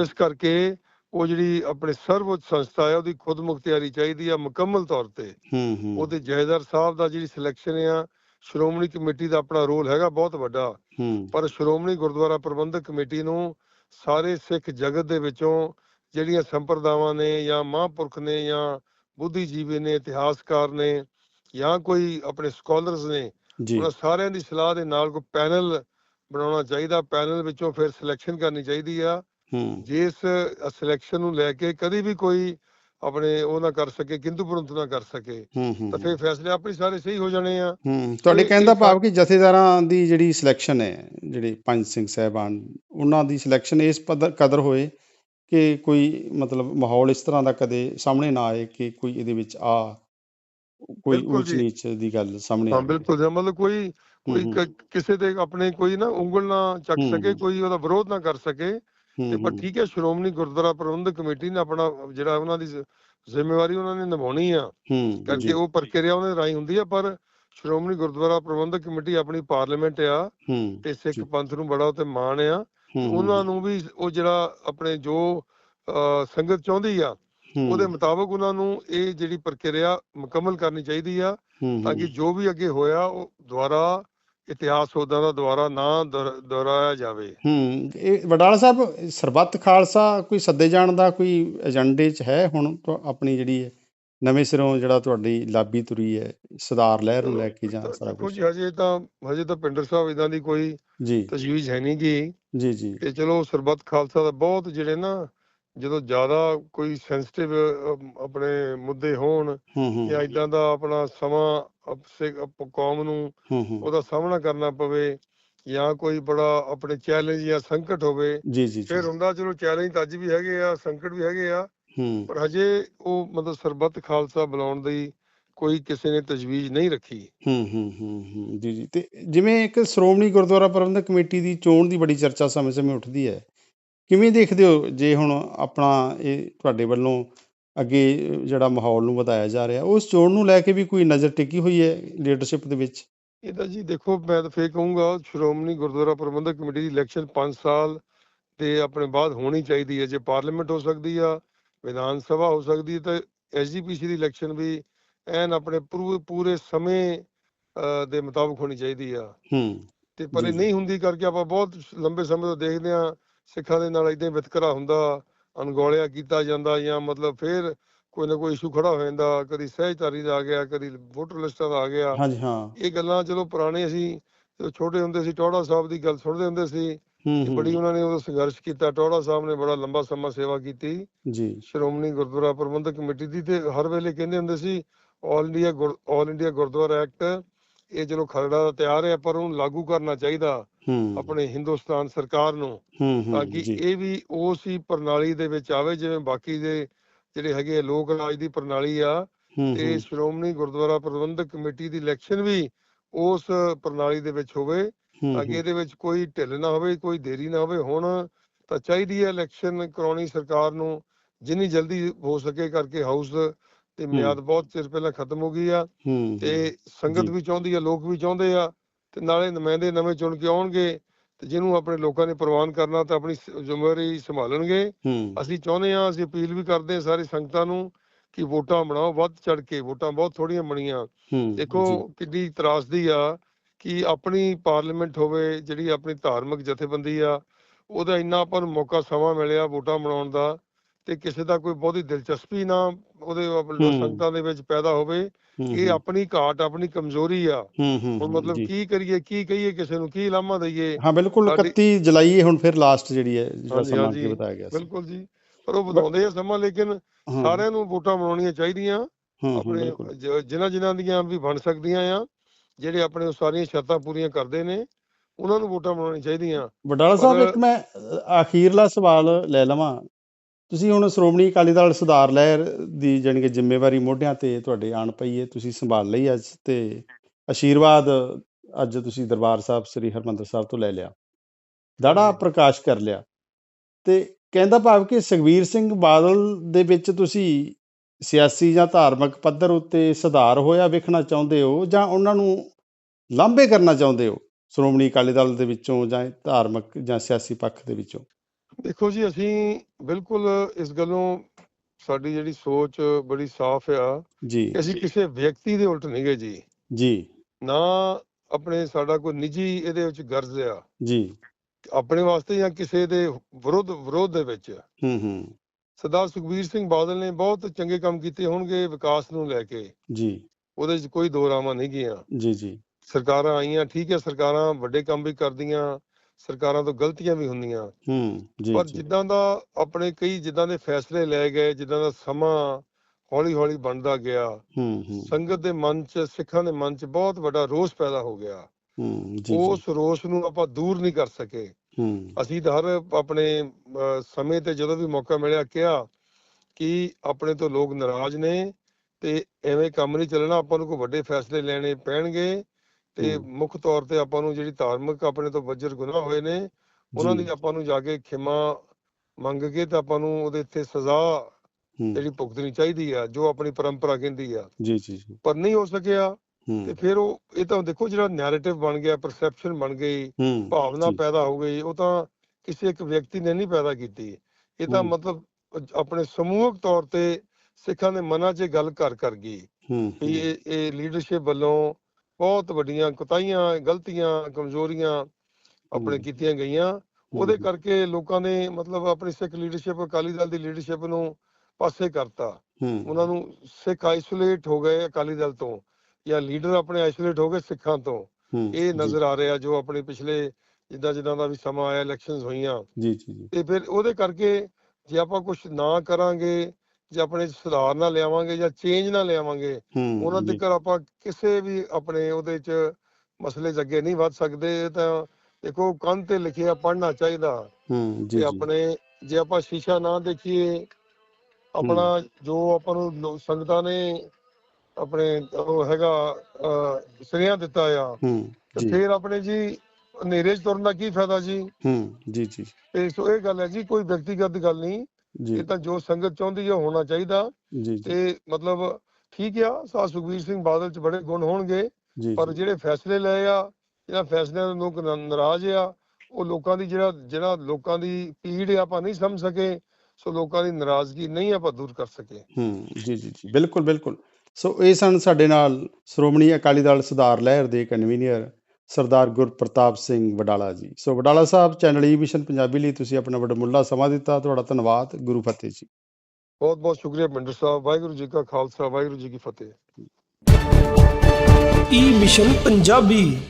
ਇਸ ਕਰਕੇ ਉਹ ਜਿਹੜੀ ਆਪਣੇ ਸਰਵਉੱਚ ਸੰਸਥਾ ਹੈ ਉਹਦੀ ਖੁਦ ਮੁਖਤਿਆਰੀ ਚਾਹੀਦੀ ਆ ਮੁਕੰਮਲ ਤੌਰ ਤੇ। ਹੂੰ ਹੂੰ। ਉਹਦੇ ਜਹੇਦਾਰ ਸਾਹਿਬ ਦਾ ਜਿਹੜੀ ਸਿਲੈਕਸ਼ਨ ਆ ਸ਼੍ਰੋਮਣੀ ਕਮੇਟੀ ਦਾ ਆਪਣਾ ਰੋਲ ਹੈਗਾ ਬਹੁਤ ਵੱਡਾ। ਪਰ ਸ਼੍ਰੋਮਣੀ ਗੁਰਦੁਆਰਾ ਪ੍ਰਬੰਧਕ ਕਮੇਟੀ ਨੂੰ ਸਾਰੇ ਸਿੱਖ ਜਗਤ ਦੇ ਵਿੱਚੋਂ ਜਿਹੜੀਆਂ ਸੰਪਰਦਾਵਾਂ ਨੇ ਜਾਂ ਮਹਾਂਪੁਰਖ ਨੇ ਜਾਂ ਬੁੱਧੀਜੀਵੀ ਨੇ ਇਤਿਹਾਸਕਾਰ ਨੇ ਜਾਂ ਕੋਈ ਆਪਣੇ ਸਕਾਲਰਸ ਨੇ ਉਹਨਾਂ ਸਾਰਿਆਂ ਦੀ ਸਲਾਹ ਦੇ ਨਾਲ ਕੋਈ ਪੈਨਲ ਬਣਾਉਣਾ ਚਾਹੀਦਾ। ਪੈਨਲ ਵਿੱਚੋਂ ਫਿਰ ਸਿਲੈਕਸ਼ਨ ਕਰਨੀ ਚਾਹੀਦੀ ਆ। ਜਿਸ ਸਿਲੈਕਸ਼ਨ ਨੂੰ ਲੈ ਕੇ ਕਦੀ ਵੀ ਕੋਈ ਆਪਣੇ ਉਹ ਨਾ ਕਰ ਸਕੇ ਕਿੰਤੂ ਪਰੰਤੂ ਨਾ ਕਰ ਸਕੇ ਤਾਂ ਫਿਰ ਫੈਸਲੇ ਆਪੇ ਸਾਰੇ ਸਹੀ ਹੋ ਜਾਣੇ ਆ। ਤੁਹਾਡੇ ਕਹਿਣ ਦਾ ਭਾਵ ਕਿ ਜਥੇਦਾਰਾਂ ਦੀ ਜਿਹੜੀ ਸਿਲੈਕਸ਼ਨ ਹੈ ਜਿਹੜੇ ਪੰਜ ਸਿੰਘ ਸਾਹਿਬਾਨ ਉਹਨਾਂ ਦੀ ਸਿਲੈਕਸ਼ਨ ਇਸ ਪੱਧਰ ਕਦਰ ਹੋਏ ਕਿ ਕੋਈ ਮਤਲਬ ਮਾਹੌਲ ਇਸ ਤਰ੍ਹਾਂ ਦਾ ਕਦੇ ਸਾਹਮਣੇ ਨਾ ਆਏ ਕਿ ਕੋਈ ਇਹਦੇ ਵਿੱਚ ਆ ਕੋਈ ਉੱਚ। ਨੀਚ ਦੀ ਗੱਲ ਸਾਹਮਣੇ ਹਾਂ ਬਿਲਕੁਲ ਜੀ, ਮਤਲਬ ਕੋਈ ਕੋਈ ਕਿਸੇ ਦੇ ਆਪਣੇ ਕੋਈ ਨਾ ਉਂਗਲ ਨਾ ਚੱਕ ਸਕੇ। ਕੋਈ ਉਹਦਾ ਵਿਰੋਧ ਨਾ ਕਰ ਸਕੇ ਤੇ ਪਰ ਠੀਕ ਹੈ ਸ਼੍ਰੋਮਣੀ ਗੁਰਦੁਆਰਾ ਪ੍ਰਬੰਧਕ ਕਮੇਟੀ ਨੇ ਆਪਣਾ ਜਿਹੜਾ ਉਹਨਾਂ ਦੀ ਜ਼ਿੰਮੇਵਾਰੀ ਉਹਨਾਂ ਨੇ ਨਿਭਾਉਣੀ ਆ। ਕਰਕੇ ਉਹ ਪ੍ਰਕਿਰਿਆ ਉਹਨਾਂ ਦੇ ਰਾਹੀਂ ਹੁੰਦੀ ਆ ਪਰ ਸ਼੍ਰੋਮਣੀ ਗੁਰਦੁਆਰਾ ਪ੍ਰਬੰਧਕ ਕਮੇਟੀ ਆਪਣੀ ਪਾਰਲੀਮੈਂਟ ਆ ਤੇ ਸਿੱਖ। ਪੰਥ ਨੂੰ ਬੜਾ ਉਤੇ ਮਾਣ ਆ। ਉਹਨਾਂ ਨੂੰ ਵੀ ਉਹ ਜਿਹੜਾ ਆਪਣੇ ਜੋ ਸੰਗਤ ਚਾਹੁੰਦੀ ਆ ਉਹਦੇ ਮੁਤਾਬਕ ਉਹਨਾਂ ਨੂੰ ਇਹ ਜਿਹੜੀ ਪ੍ਰਕਿਰਿਆ ਮੁਕੰਮਲ ਕਰਨੀ ਚਾਹੀਦੀ ਆ ਤਾਂ ਕਿ ਜੋ ਵੀ ਅੱਗੇ ਹੋਇਆ ਉਹ ਦੁਬਾਰਾ ਇਤਿਹਾਸ ਉਦਾਂ ਦਾ ਦੁਬਾਰਾ ਨਾ ਦੁਹਰਾ- ਦੁਹਰਾਇਆ ਜਾਵੇ। ਹੂੰ ਇਹ ਵਡਾਲਾ ਸਾਹਿਬ ਸਰਬੱਤ ਖਾਲਸਾ ਕੋਈ ਸੱਦੇ ਜਾਣ ਦਾ ਕੋਈ ਏਜੰਡੇ 'ਚ ਹੈ ਹੁਣ ਤੁ- ਆਪਣੀ ਜਿਹੜੀ ਹੈ ਨਵੇਂ ਸਿਰੋਂ ਜਿਹੜਾ ਤੁਹਾਡੀ ਲਾਬੀ ਤੁਰੀ ਹੈ ਸੁਧਾਰ ਲਹਿਰ ਨੂੰ ਲੈ ਕੇ ਜਾਂ ਸਾਰਾ ਕੁਝ ਹਜੇ ਤਾਂ ਹਜੇ ਤਾਂ ਪਿੰਡਰ ਸਾਹਿਬ ਇਦਾਂ ਦੀ ਕੋਈ ਜੀ। ਤਜਵੀਜ਼ ਹੈ ਨਹੀਂ ਗੀ। ਜੀ ਜੀ। ਕਿ ਚਲੋ ਸਰਬੱਤ ਖਾਲਸਾ ਦਾ ਬਹੁਤ ਜਿਹੜੇ ਨਾ ਜਦੋਂ ਜ਼ਿਆਦਾ ਕੋਈ ਸੈਂਸਿਟਿਵ ਆਪਣੇ ਮੁੱਦੇ ਹੋਣ ਜਾਂ ਇਦਾਂ ਦਾ ਆਪਣਾ ਸਮਾਂ ਕੌਮ ਨੂੰ ਉਹਦਾ ਸਾਹਮਣਾ ਕਰਨਾ ਪਵੇ ਜਾਂ ਕੋਈ ਬੜਾ ਆਪਣੇ ਚੈਲੰਜ ਜਾਂ ਸੰਕਟ ਹੋਵੇ ਫਿਰ ਹੁੰਦਾ ਚਲੋ ਚੈਲੰਜ ਤਾਂ ਅੱਜ ਵੀ ਹੈਗੇ ਆ ਸੰਕਟ ਵੀ ਹੈਗੇ ਆ ਪਰ ਹਜੇ ਉਹ ਮਤਲਬ ਸਰਬੱਤ ਖਾਲਸਾ ਬੁਲਾਉਣ ਦੀ ਕੋਈ ਕਿਸੇ ਨੇ ਤਜਵੀਜ਼ ਨਹੀਂ ਰੱਖੀ। ਹੂੰ ਹੂੰ ਹੂੰ ਹੂੰ। ਜੀ ਜੀ। ਤੇ ਜਿਵੇਂ ਇੱਕ ਸ਼੍ਰੋਮਣੀ ਗੁਰਦੁਆਰਾ ਪ੍ਰਬੰਧਕ ਕਮੇਟੀ ਦੀ ਚੋਣ ਦੀ ਬੜੀ ਚਰਚਾ ਸਮੇਂ-ਸਮੇਂ ਉੱਠਦੀ ਹੈ। ਕਿਵੇਂ ਦੇਖਦੇ ਹੋ ਜੇ ਹੁਣ ਆਪਣਾ ਇਹ ਤੁਹਾਡੇ ਵੱਲੋਂ ਅੱਗੇ ਜਿਹੜਾ ਮਾਹੌਲ ਨੂੰ ਵਧਾਇਆ ਜਾ ਰਿਹਾ ਉਸ ਚੋਣ ਨੂੰ ਲੈ ਕੇ ਵੀ ਕੋਈ ਨਜ਼ਰ ਟਿਕੀ ਹੋਈ ਹੈ ਲੀਡਰਸ਼ਿਪ ਦੇ ਵਿੱਚ? ਇਹ ਤਾਂ ਜੀ ਦੇਖੋ ਮੈਂ ਤਾਂ ਫੇਰ ਕਹੂੰਗਾ ਸ਼੍ਰੋਮਣੀ ਗੁਰਦੁਆਰਾ ਪ੍ਰਬੰਧਕ ਕਮੇਟੀ ਦੀ ਇਲੈਕਸ਼ਨ 5 ਸਾਲ ਦੇ ਆਪਣੇ ਬਾਅਦ ਹੋਣੀ ਚਾਹੀਦੀ ਹੈ ਜੇ ਪਾਰਲੀਮੈਂਟ ਹੋ ਸਕਦੀ ਆ ਵਿਧਾਨ ਸਭਾ ਹੋ ਸਕਦੀ ਹੈ ਤਾਂ ਐਸਜੀਪੀਸੀ ਦੀ ਇਲੈਕਸ਼ਨ ਵੀ ਐਨ ਆਪਣੇ ਪੂਰੇ ਸਮੇਂ ਦੇ ਮੁਤਾਬਕ ਹੋਣੀ ਚਾਹੀਦੀ ਆ। ਹੂੰ। ਤੇ ਪਰ ਇਹ। ਨਹੀਂ ਹੁੰਦੀ ਕਰਕੇ ਆਪਾਂ ਬਹੁਤ ਲੰਬੇ ਸਮੇਂ ਤੋਂ ਦੇਖਦੇ ਆ ਸਿੱਖਾਂ ਦੇ ਨਾਲ ਇਦਾਂ ਵਿਤਕਰਾ ਹੁੰਦਾ ਅਣਗੌਲਿਆ ਕੀਤਾ ਜਾਂਦਾ ਜਾਂ ਮਤਲਬ ਫੇਰ ਕੋਈ ਨਾ ਕੋਈ ਇਸ਼ੂ ਖੜਾ ਹੋ ਜਾਂਦਾ ਕਦੀ ਸਹਿਜਧਾਰੀ ਦਾ ਆ ਗਿਆ ਕਦੀ ਵੋਟਰ ਲਿਸਟਾਂ ਦਾ ਆ ਗਿਆ। ਹਾਂਜੀ ਹਾਂ। ਇਹ ਗੱਲਾਂ ਚਲੋ ਪੁਰਾਣੇ ਅਸੀਂ ਜਦੋਂ ਛੋਟੇ ਹੁੰਦੇ ਸੀ ਟੌੜਾ ਸਾਹਿਬ ਦੀ ਗੱਲ ਸੁਣਦੇ ਹੁੰਦੇ ਸੀ ਬੜੀ ਉਹਨਾਂ ਨੇ ਉਹ ਸੰਘਰਸ਼ ਕੀਤਾ ਟੋੜਾ ਸਾਹਿਬ ਨੇ ਬੜਾ ਲੰਬਾ ਸਮਾਂ ਸੇਵਾ ਕੀਤੀ। ਜੀ। ਸ਼੍ਰੋਮਣੀ ਗੁਰਦੁਆਰਾ ਪ੍ਰਬੰਧਕ ਕਮੇਟੀ ਦੀ ਤੇ ਹਰ ਵੇਲੇ ਕਹਿੰਦੇ ਹੁੰਦੇ ਸੀ all India all India Gurdwara act ਇਹ ਚਲੋ ਖਰੜਾ ਤਿਆਰ ਹੈ ਪਰ ਉਹਨੂੰ ਲਾਗੂ ਕਰਨਾ ਚਾਹੀਦਾ। ਆਪਣੇ ਹਿੰਦੁਸਤਾਨ ਸਰਕਾਰ ਨੂੰ ਤਾਂ ਕਿ ਇਹ ਵੀ ਉਸ ਹੀ ਪ੍ਰਣਾਲੀ ਦੇ ਵਿੱਚ ਆਵੇ ਜਿਵੇਂ ਬਾਕੀ ਦੇ ਜਿਹੜੇ ਹੈਗੇ ਲੋਕ ਰਾਜ ਦੀ ਪ੍ਰਣਾਲੀ ਆ ਤੇ ਸ਼੍ਰੋਮਣੀ ਗੁਰਦੁਆਰਾ ਪ੍ਰਬੰਧਕ ਕਮੇਟੀ ਦੀ ਇਲੈਕਸ਼ਨ ਵੀ ਉਸ ਪ੍ਰਣਾਲੀ ਦੇ ਵਿੱਚ ਹੋਵੇ ਤਾਂ ਕਿ ਇਹਦੇ ਵਿੱਚ ਕੋਈ ਢਿੱਲ ਨਾ ਹੋਵੇ ਕੋਈ ਦੇਰੀ ਨਾ ਹੋਵੇ। ਹੁਣ ਤਾਂ ਚਾਹੀਦੀ ਹੈ ਇਲੈਕਸ਼ਨ ਕਰਾਉਣੀ ਸਰਕਾਰ ਨੂੰ ਜਿੰਨੀ ਜਲਦੀ ਹੋ ਸਕੇ ਕਰਕੇ ਹਾਊਸ ਤੇ ਮਿਆਦ ਬਹੁਤ ਚਿਰ ਪਹਿਲਾਂ ਖਤਮ ਹੋ ਗਈ ਆ ਤੇ ਸੰਗਤ। ਵੀ ਚਾਹੁੰਦੀ ਆ ਲੋਕ ਵੀ ਚਾਹੁੰਦੇ ਆ ਤੇ ਨਾਲੇ ਨੁਮਾਇੰਦੇ ਨਵੇਂ ਚੁਣ ਕੇ ਆਉਣਗੇ ਤੇ ਜਿਹਨੂੰ ਆਪਣੇ ਲੋਕਾਂ ਨੇ ਪ੍ਰਵਾਨ ਕਰਨਾ ਤਾਂ ਆਪਣੀ ਜ਼ਿੰਮੇਵਾਰੀ ਸੰਭਾਲਣਗੇ। ਹੂੰ। ਅਸੀਂ ਚਾਹੁੰਦੇ ਆ ਅਸੀਂ ਅਪੀਲ ਵੀ ਕਰਦੇ ਆ ਸਾਰੀ ਸੰਗਤਾਂ ਨੂੰ ਕਿ ਵੋਟਾਂ ਬਣਾਓ ਵੱਧ ਚੜ ਕੇ ਵੋਟਾਂ ਬਹੁਤ ਥੋੜੀਆਂ ਬਣੀਆਂ। ਹੂੰ ਦੇਖੋ ਕਿੰਨੀ ਤਰਾਸਦੀ ਆ ਕਿ ਆਪਣੀ ਪਾਰਲੀਮੈਂਟ ਹੋਵੇ ਜਿਹੜੀ ਆਪਣੀ ਧਾਰਮਿਕ ਜਥੇਬੰਦੀ ਆ ਉਹਦਾ ਇੰਨਾ ਆਪਾਂ ਨੂੰ ਮੌਕਾ ਸਮਾਂ ਮਿਲਿਆ ਵੋਟਾਂ ਬਣਾਉਣ ਦਾ ਤੇ ਕਿਸੇ ਦਾ ਕੋਈ ਬਹੁਤੀ ਦਿਲਚਸਪੀ ਨਾ ਉਹਦੇ ਹੂੰ। ਸੰਗਤਾਂ ਦੇ ਵਿੱਚ ਪੈਦਾ ਹੋਵੇ। ਹੂੰ ਇਹ ਆਪਣੀ ਘਾਟ ਆਪਣੀ ਕਮਜ਼ੋਰੀ ਆ। ਹੁਣ ਮਤਲਬ। ਕੀ ਕਰੀਏ ਕੀ ਕਹੀਏ ਕਿਸੇ ਨੂੰ ਕੀ ਲਾਮਾ ਦਈਏ? ਹਾਂ ਬਿਲਕੁਲ ਸਾਡੀ- 31 ਜੁਲਾਈ ਹੁਣ ਫਿਰ ਲਾਸਟ ਜਿਹੜੀ ਹੈ ਜਿਹੜਾ ਸਮਾਂ ਕੀ ਬਤਾਇਆ ਗਿਆ ਸੀ। ਬਿਲਕੁਲ ਜੀ। ਪਰ ਉਹ ਵਧਾਉਂਦੇ ਆ ਸਮਾਂ ਲੇਕਿਨ ਸਾਰਿਆਂ ਨੂੰ ਵੋਟਾਂ ਬਣਾਉਣੀਆਂ ਚਾਹੀਦੀਆਂ। ਆਪਣੇ ਜਿਨ੍ਹਾਂ ਜਿਨ੍ਹਾਂ ਦੀਆਂ ਵੀ ਬਣ ਸਕਦੀਆਂ ਆ ਜਿਹੜੇ ਆਪਣੇ ਸਾਰੀਆਂ ਸ਼ਰਤਾਂ ਪੂਰੀਆਂ ਕਰਦੇ ਨੇ ਉਹਨਾਂ ਨੂੰ ਵੋਟਾਂ ਬਣਾਉਣੀਆਂ ਚਾਹੀਦੀਆਂ। ਵਡਾਲਾ ਸਾਹਿਬ ਇੱਕ ਮੈਂ ਅ, ਆਖੀਰਲਾ ਸਵਾਲ ਲੈ ਲਵਾਂ। ਤੁਸੀਂ ਹੁਣ ਸ਼੍ਰੋਮਣੀ ਅਕਾਲੀ ਦਲ ਸੁਧਾਰ ਲਹਿਰ ਦੀ ਜਾਣੀ ਕਿ ਜ਼ਿੰਮੇਵਾਰੀ ਮੋਢਿਆਂ ਤੇ ਤੁਹਾਡੇ ਆਣ ਪਈ ਹੈ ਤੁਸੀਂ ਸੰਭਾਲ ਲਈ ਅੱਜ ਤੇ ਆਸ਼ੀਰਵਾਦ ਅੱਜ ਤੁਸੀਂ ਦਰਬਾਰ ਸਾਹਿਬ ਸ੍ਰੀ ਹਰਮੰਦਰ ਸਾਹਿਬ ਤੋਂ ਲੈ ਲਿਆ ਦਾੜਾ। ਪ੍ਰਕਾਸ਼ ਕਰ ਲਿਆ ਤੇ ਕਹਿੰਦਾ ਭਾਵ ਕਿ ਸੁਖਬੀਰ ਸਿੰਘ ਬਾਦਲ ਦੇ ਵਿੱਚ ਤੁਸੀਂ ਸਿਆਸੀ ਜਾਂ ਧਾਰਮਿਕ ਪੱਧਰ ਉੱਤੇ ਸੁਧਾਰ ਹੋਇਆ ਵੇਖਣਾ ਚਾਹੁੰਦੇ ਹੋ ਜਾਂ ਉਹਨਾਂ ਨੂੰ ਲਾਂਭੇ ਕਰਨਾ ਚਾਹੁੰਦੇ ਹੋ ਸ਼੍ਰੋਮਣੀ ਅਕਾਲੀ ਦਲ ਦੇ ਵਿੱਚੋਂ ਜਾਂ ਧਾਰਮਿਕ ਜਾਂ ਸਿਆਸੀ ਪੱਖ ਦੇ ਵਿੱਚੋਂ ਦੇਖੋ ਜੀ ਅਸੀਂ ਬਿਲਕੁਲ ਇਸ ਗੱਲੋਂ ਸਾਡੀ ਜਿਹੜੀ ਸੋਚ ਬੜੀ ਸਾਫ਼ ਆ ਜੀ। ਅਸੀਂ ਕਿਸੇ ਵਿਅਕਤੀ ਦੇ ਉਲਟ ਨਹੀਂ ਗਏ ਜੀ। ਜੀ। ਨਾ ਆਪਣੇ ਸਾਡਾ ਕੋਈ ਨਿੱਜੀ ਇਹਦੇ ਵਿੱਚ ਗਰਜ਼ ਆ। ਜੀ। ਆਪਣੇ ਵਾਸਤੇ ਜਾਂ ਕਿਸੇ ਦੇ ਵਿਰੋਧ ਵਿਰੋਧ ਦੇ ਵਿੱਚ। ਹੂੰ ਹੂੰ। ਸਰਦਾਰ ਸੁਖਬੀਰ ਸਿੰਘ ਬਾਦਲ ਨੇ ਬਹੁਤ ਚੰਗੇ ਕੰਮ ਕੀਤੇ ਹੋਣਗੇ ਵਿਕਾਸ ਨੂੰ ਲੈ ਕੇ। ਜੀ। ਉਹਦੇ 'ਚ ਕੋਈ ਦੋ ਰਾਵਾਂ ਨਹੀਂ ਗਈਆਂ। ਜੀ ਜੀ। ਸਰਕਾਰਾਂ ਆਈਆਂ ਠੀਕ ਹੈ ਸਰਕਾਰਾਂ ਵੱਡੇ ਕੰਮ ਵੀ ਕਰਦੀਆਂ। ਸਰਕਾਰਾਂ ਤੋਂ ਗਲਤੀਆਂ ਵੀ ਹੁੰਦੀਆਂ। ਹੂੰ ਜੀ ਪਰ ਜਿੱਦਾਂ ਦਾ ਆਪਣੇ ਕਈ ਜਿੱਦਾਂ ਦੇ ਫੈਸਲੇ ਲਏ ਗਏ ਜਿੱਦਾਂ ਦਾ ਸਮਾਂ ਹੌਲੀ ਹੌਲੀ ਬਣਦਾ ਗਿਆ ਹੂੰ ਹੂੰ। ਸੰਗਤ ਦੇ ਮਨ 'ਚ ਸਿੱਖਾਂ ਦੇ ਮਨ 'ਚ ਬਹੁਤ ਵੱਡਾ ਰੋਸ ਪੈਦਾ ਹੋ ਗਿਆ। ਹੂੰ ਜੀ ਉਸ ਰੋਸ ਨੂੰ ਆਪਾਂ ਦੂਰ ਨਹੀਂ ਕਰ ਸਕੇ। ਹੂੰ। ਅਸੀਂ ਹਰ ਆਪਣੇ ਸਮੇਂ ਤੇ ਜਦੋਂ ਵੀ ਮੌਕਾ ਮਿਲਿਆ ਕਿਹਾ ਕਿ ਆਪਣੇ ਤੋਂ ਲੋਕ ਨਾਰਾਜ਼ ਨੇ ਤੇ ਐਵੇਂ ਕੰਮ ਨਹੀਂ ਚੱਲਣਾ ਆਪਾਂ ਨੂੰ ਕੋਈ ਵੱਡੇ ਫੈਸਲੇ ਲੈਣੇ ਪੈਣਗੇ। ਤੇ। ਮੁੱਖ ਤੌਰ ਤੇ ਆਪਾਂ ਨੂੰ ਜਿਹੜੀ ਧਾਰਮਿਕ ਆਪਣੇ ਤੋਂ ਵੱਜਰ ਗੁਨਾਹ ਹੋਏ ਨੇ ਉਹਨਾਂ। ਦੀ ਆਪਾਂ ਨੂੰ ਜਾ ਕੇ ਖਿਮਾ ਮੰਗ ਕੇ ਤੇ ਆਪਾਂ ਨੂੰ ਉਹਦੇ ਇੱਥੇ ਸਜ਼ਾ ਜਿਹੜੀ ਭੁਗਤਣੀ ਚਾਹੀਦੀ ਆ ਜੋ ਆਪਣੀ ਪਰੰਪਰਾ ਕਹਿੰਦੀ ਆ। ਜੀ ਜੀ ਪਰ ਨਹੀਂ ਹੋ ਸਕਿਆ ਤੇ ਫਿਰ ਉਹ ਇਹ ਤਾਂ ਦੇਖੋ ਜਿਹੜਾ ਨੈਰੇਟਿਵ ਬਣ ਗਿਆ ਪਰਸੈਪਸ਼ਨ ਬਣ ਗਈ ਭਾਵਨਾ ਪੈਦਾ ਹੋ ਗਈ ਉਹ ਤਾਂ ਕਿਸੇ ਇੱਕ ਵਿਅਕਤੀ ਨੇ ਨਹੀਂ ਪੈਦਾ ਕੀਤੀ। ਇਹ ਤਾਂ। ਮਤਲਬ ਆਪਣੇ ਸਮੂਹਕ ਤੌਰ ਤੇ ਸਿੱਖਾਂ ਦੇ ਮਨਾਂ 'ਚ ਗੱਲ ਘਰ ਕਰ ਗਈ ਵੀ ਇਹ ਇਹ ਲੀਡਰਸ਼ਿਪ ਵੱਲੋਂ ਬਹੁਤ ਵੱਡੀਆਂ ਕੁਤਾਹੀਆਂ ਗਲਤੀਆਂ ਕਮਜ਼ੋਰੀਆਂ ਆਪਣੇ। ਕੀਤੀਆਂ ਗਈਆਂ। ਉਹਦੇ ਕਰਕੇ ਲੋਕਾਂ ਨੇ ਮਤਲਬ ਆਪਣੀ ਸਿੱਖ ਲੀਡਰਸ਼ਿਪ ਅਕਾਲੀ ਦਲ ਦੀ ਲੀਡਰਸ਼ਿਪ ਨੂੰ ਪਾਸੇ ਕਰਤਾ। ਉਹਨਾਂ ਨੂੰ ਸਿੱਖ ਆਈਸੋਲੇਟ ਹੋ ਗਏ ਅਕਾਲੀ ਦਲ ਤੋਂ ਜਾਂ ਲੀਡਰ ਆਪਣੇ ਆਈਸੋਲੇਟ ਹੋ ਗਏ ਸਿੱਖਾਂ ਤੋਂ। ਇਹ ਨਜ਼ਰ ਆ ਰਿਹਾ ਜੋ ਆਪਣੇ ਪਿਛਲੇ ਜਿੱਦਾਂ ਜਿੱਦਾਂ ਦਾ ਵੀ ਸਮਾਂ ਆਇਆ ਇਲੈਕਸ਼ਨਸ ਹੋਈਆਂ। ਜੀ ਜੀ ਤੇ ਫਿਰ ਉਹਦੇ ਕਰਕੇ ਜੇ ਆਪਾਂ ਕੁਝ ਨਾ ਕਰਾਂਗੇ ਜੇ ਆਪਣੇ 'ਚ ਸੁਧਾਰ ਨਾ ਲਿਆਵਾਂਗੇ ਜਾਂ ਚੇਂਜ ਨਾ ਲਿਆਵਾਂਗੇ ਹੂੰ ਉਹਨਾਂ ਜੀ, ਤੱਕ ਆਪਾਂ ਕਿਸੇ ਵੀ ਆਪਣੇ ਉਹਦੇ 'ਚ ਮਸਲੇ 'ਚ ਅੱਗੇ ਨਹੀਂ ਵੱਧ ਸਕਦੇ ਇਹ ਤਾਂ ਦੇਖੋ ਕੰਨ ਤੇ ਲਿਖਿਆ ਪੜ੍ਹਨਾ ਚਾਹੀਦਾ। ਹੂੰ ਜੀ ਤੇ ਜੀ। ਆਪਣੇ ਜੇ ਆਪਾਂ ਸ਼ੀਸ਼ਾ ਨਾ ਦੇਖੀਏ ਆਪਣਾ ਜੋ ਆਪਾਂ ਨੂੰ ਲੋ- ਸੰਗਤਾਂ ਨੇ ਆਪਣੇ ਉਹ ਹੈਗਾ ਅਹ, ਸੁਨੇਹਾ ਦਿੱਤਾ ਆ ਹੂੰ ਤੇ ਜੀ। ਫਿਰ ਆਪਣੇ ਜੀ ਹਨੇਰੇ 'ਚ ਤੁਰਨ ਦਾ ਕੀ ਫਾਇਦਾ ਜੀ? ਹੂੰ ਜੀ ਜੀ। ਤੇ ਸੋ ਇਹ ਗੱਲ ਹੈ ਜੀ ਕੋਈ ਵਿਅਕਤੀਗਤ ਗੱਲ ਨਹੀਂ। ਜੀ। ਇਹ ਤਾਂ ਜੋ ਸੰਗਤ ਚਾਹੁੰਦੀ ਹੈ ਹੋਣਾ ਚਾਹੀਦਾ। ਜੀ ਤੇ ਮਤਲਬ ਠੀਕ ਆ ਸਾ ਸੁਖਬੀਰ ਸਿੰਘ ਬਾਦਲ 'ਚ ਬੜੇ ਗੁਣ ਹੋਣਗੇ। ਪਰ ਜਿਹੜੇ ਫੈਸਲੇ ਲਏ ਆ ਜਿਹੜਾ ਫੈਸਲਿਆਂ ਤੋਂ ਲੋਕ ਨ- ਨਾਰਾਜ਼ ਆ। ਉਹ ਲੋਕਾਂ ਦੀ ਜਿਹੜਾ ਜਿਹੜਾ ਲੋਕਾਂ ਦੀ ਪੀੜ ਆਪਾਂ ਨਹੀਂ ਸਮਝ ਸਕੇ। ਸੋ ਲੋਕਾਂ ਦੀ ਨਾਰਾਜ਼ਗੀ ਨਹੀਂ ਆਪਾਂ ਦੂਰ ਕਰ ਸਕੇ। ਹੂੰ ਜੀ ਜੀ ਜੀ। ਬਿਲਕੁਲ ਬਿਲਕੁਲ। ਸੋ ਇਹ ਸਨ ਸਾਡੇ ਨਾਲ ਸ਼੍ਰੋਮਣੀ ਅਕਾਲੀ ਦਲ ਸੁਧਾਰ ਲਹਿਰ ਦੇ convener Sardar Gurpratap Singh Wadala ji. So Wadala Sahib channel E Mission Punjabi ਲਈ ਤੁਸੀਂ ਆਪਣਾ ਵੱਡਮੁੱਲਾ ਸਮਾਂ ਦਿੱਤਾ। ਤੁਹਾਡਾ ਧੰਨਵਾਦ ਗੁਰੂ ਫਤਿਹ ਜੀ। ਬਹੁਤ ਬਹੁਤ ਸ਼ੁਕਰੀਆ ਮਿੰਦਰ ਸਾਹਿਬ। ਵਾਹਿਗੁਰੂ ਜੀ ਕਾ ਖਾਲਸਾ ਵਾਹਿਗੁਰੂ ਜੀ ਕੀ ਫਤਿਹ। E Mission Punjabi.